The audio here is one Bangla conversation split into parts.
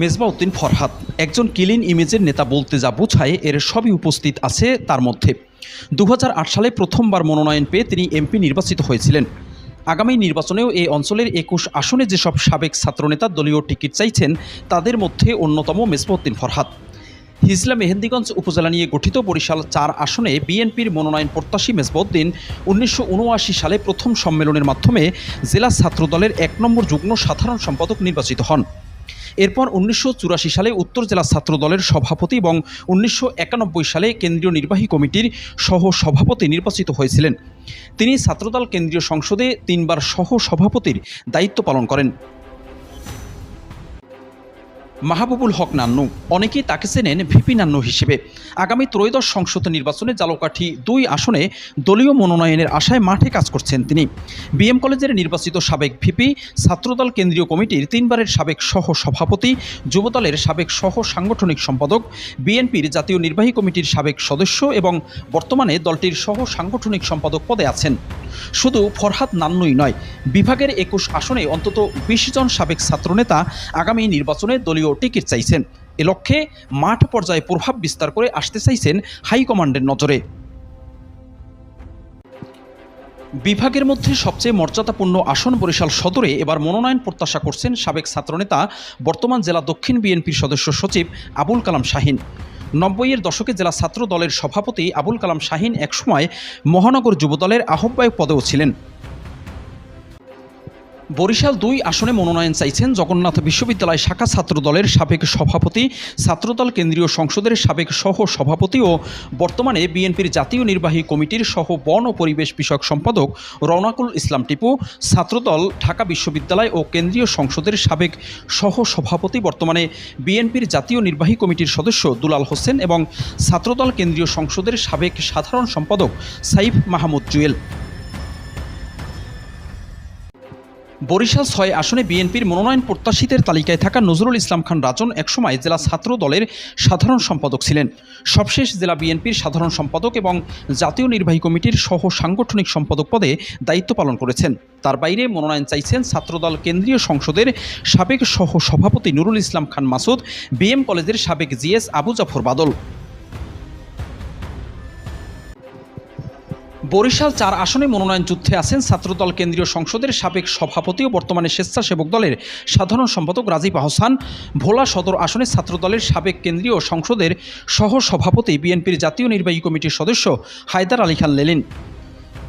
মেজবাউদ্দিন ফরহাদ। একজন ক্লিন ইমেজের নেতা বলতে যা বোঝায়, এর সবই উপস্থিত আছে তার মধ্যে। দু হাজার আট সালে প্রথমবার মনোনয়ন পেয়ে তিনি এমপি নির্বাচিত হয়েছিলেন। আগামী নির্বাচনেও এই অঞ্চলের একুশ আসনে যেসব সাবেক ছাত্রনেতা দলীয় টিকিট চাইছেন, তাদের মধ্যে অন্যতম মেজবাউদ্দিন ফরহাদ। হিজলা মেহেন্দিগঞ্জ উপজেলা নিয়ে গঠিত বরিশাল চার আসনে বিএনপির মনোনয়ন প্রত্যাশী মেজবাউদ্দিন উনিশশো উনআশি সালে প্রথম সম্মেলনের মাধ্যমে জেলা ছাত্রদলের এক নম্বর যুগ্ম সাধারণ সম্পাদক নির্বাচিত হন। এরপর উনিশশো চুরাশি সালে উত্তর জেলা ছাত্র দলের সভাপতি এবং উনিশশো একানব্বই সালে কেন্দ্রীয় নির্বাহী কমিটির সহ সভাপতি নির্বাচিত হয়েছিলেন। তিনি ছাত্রদল কেন্দ্রীয় সংসদে তিনবার সহ সভাপতির দায়িত্ব পালন করেন। মাহবুবুল হক নান্নু, অনেকেই তাকে চেনেন ভিপি নান্নু হিসেবে। আগামী ত্রয়োদশ সংসদ নির্বাচনে জালকাঠি দুই আসনে দলীয় মনোনয়নের আশায় মাঠে কাজ করছেন তিনি। বিএম কলেজের নির্বাচিত সাবেক ভিপি, ছাত্রদল কেন্দ্রীয় কমিটির তিনবারের সাবেক সহ সভাপতি যুবদলের সাবেক সহ সাংগঠনিক সম্পাদক, বিএনপির জাতীয় নির্বাহী কমিটির সাবেক সদস্য এবং বর্তমানে দলটির সহ সাংগঠনিক সম্পাদক পদে আছেন। শুধু ফরহাদ নান্নুই নয়, বিভাগের একুশ আসনে অন্তত বিশ জন সাবেক ছাত্রনেতা আগামী নির্বাচনে দলীয় টিকিট চাইছেন। এ লক্ষ্যে মাঠ পর্যায়ে প্রভাব বিস্তার করে আসতে চাইছেন হাইকমান্ডের নজরে। বিভাগের মধ্যে সবচেয়ে মর্যাদাপূর্ণ আসন বরিশাল সদরে এবার মনোনয়ন প্রত্যাশা করছেন সাবেক ছাত্রনেতা, বর্তমান জেলা দক্ষিণ বিএনপির সদস্য সচিব আবুল কালাম শাহিন। নব্বইয়ের দশকে জেলা ছাত্র দলের সভাপতি আবুল কালাম শাহিন একসময় মহানগর যুবদলের আহ্বায়ক পদেও ছিলেন। বরিশাল দুই আসনে মনোনয়ন চাইছেন জগন্নাথ বিশ্ববিদ্যালয় শাখা ছাত্র দলের সাবেক সভাপতি, ছাত্রদল কেন্দ্রীয় সংসদের সাবেক সহ সভাপতি ও বর্তমানে বিএনপির জাতীয় নির্বাহী কমিটির সহ বন ও পরিবেশ বিষয়ক সম্পাদক রওনাকুল ইসলাম টিপু, ছাত্রদল, ঢাকা বিশ্ববিদ্যালয় ও কেন্দ্রীয় সংসদের সাবেক সহ সভাপতি, বর্তমানে বিএনপির জাতীয় নির্বাহী কমিটির সদস্য দুলাল হোসেন এবং ছাত্রদল কেন্দ্রীয় সংসদের সাবেক সাধারণ সম্পাদক সাইফ মাহমুদ জুয়েল। বরিশাল ছয় আসনে বিএনপির মনোনয়ন প্রত্যাশীদের তালিকায় থাকা নজরুল ইসলাম খান রাজন একসময় জেলা ছাত্র দলের সাধারণ সম্পাদক ছিলেন। সবশেষ জেলা বিএনপির সাধারণ সম্পাদক এবং জাতীয় নির্বাহী কমিটির সহ সাংগঠনিক সম্পাদক পদে দায়িত্ব পালন করেছেন। তার বাইরে মনোনয়ন চাইছেন ছাত্রদল কেন্দ্রীয় সংসদের সাবেক সহ সভাপতি নুরুল ইসলাম খান মাসুদ, বিএম কলেজের সাবেক জিএস আবু জাফর বাদল। বরিশাল চার আসনে মনোনয়ন যুদ্ধে আছেন ছাত্রদল কেন্দ্রীয় সংসদের সাবেক সভাপতি ও বর্তমানে স্বেচ্ছাসেবক দলের সাধারণ সম্পাদক রাজীব আহসান, ভোলা সদর আসনে ছাত্রদলের সাবেক কেন্দ্রীয় সংসদের সহ সভাপতি বিএনপির জাতীয় নির্বাহী কমিটির সদস্য হায়দার আলী খান লেলিন।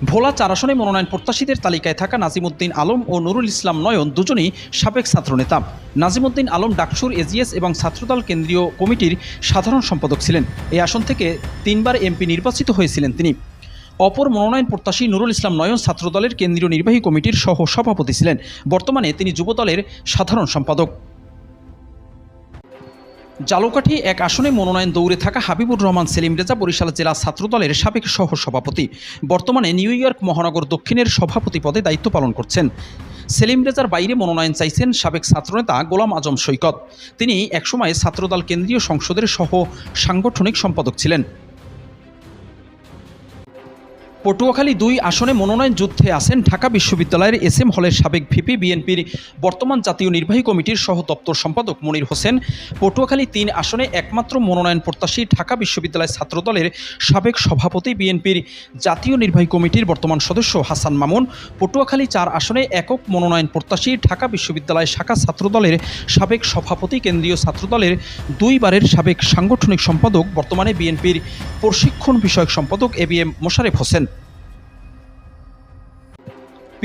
ভোলা চার আসনে মনোনয়ন প্রত্যাশীদের তালিকায় থাকা নাজিমুদ্দিন আলম ও নুরুল ইসলাম নয়ন দুজনই সাবেক ছাত্রনেতা। নাজিমুদ্দিন আলম ডাকসুর এজিএস এবং ছাত্রদল কেন্দ্রীয় কমিটির সাধারণ সম্পাদক ছিলেন। এই আসন থেকে তিনবার এমপি নির্বাচিত হয়েছিলেন তিনি। অপর মনোনয়ন প্রত্যাশী নুরুল ইসলাম নয়ন ছাত্রদলের কেন্দ্রীয় নির্বাহী কমিটির সহ সভাপতি ছিলেন। বর্তমানে তিনি যুবদলের সাধারণ সম্পাদক। জালকাঠি এক আসনে মনোনয়ন দৌড়ে থাকা হাবিবুর রহমান, সেলিম রেজা বরিশাল জেলা ছাত্রদলের সাবেক সহ সভাপতি বর্তমানে নিউ ইয়র্ক মহানগর দক্ষিণের সভাপতি পদে দায়িত্ব পালন করছেন। সেলিম রেজার বাইরে মনোনয়ন চাইছেন সাবেক ছাত্রনেতা গোলাম আজম সৈকত। তিনি একসময় ছাত্রদল কেন্দ্রীয় সংসদের সহ সাংগঠনিক সম্পাদক ছিলেন। পটুয়াখালী দুই আসনে মনোনয়ন যুদ্ধে আছেন ঢাকা বিশ্ববিদ্যালয়ের এস এম হলের সাবেক ভিপি বিএনপির বর্তমান জাতীয় নির্বাহী কমিটির সহ দপ্তর সম্পাদক মনির হোসেন। পটুয়াখালী তিন আসনে একমাত্র মনোনয়ন প্রত্যাশী ঢাকা বিশ্ববিদ্যালয় ছাত্রদলের সাবেক সভাপতি বিএনপির জাতীয় নির্বাহী কমিটির বর্তমান সদস্য হাসান মামুন। পটুয়াখালী চার আসনে একক মনোনয়ন প্রত্যাশী ঢাকা বিশ্ববিদ্যালয় শাখা ছাত্রদলের সাবেক সভাপতি কেন্দ্রীয় ছাত্রদলের দুইবারের সাবেক সাংগঠনিক সম্পাদক, বর্তমানে বিএনপির প্রশিক্ষণ বিষয়ক সম্পাদক A B M Mosharef Hossain.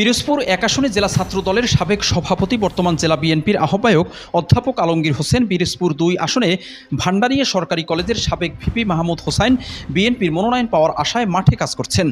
Pirojpur এক আসনে জেলা ছাত্র দলের সাবেক সভাপতি, বর্তমান জেলা বিএনপির আহ্বায়ক অধ্যাপক আলমগীর হোসেন পিরোজপুর দুই আসনে ভান্ডারিয়া সরকারি কলেজের সাবেক ভিপি মাহমুদ হোসাইন বিএনপির মনোনয়ন পাওয়ার আশায় মাঠে কাজ করছেন।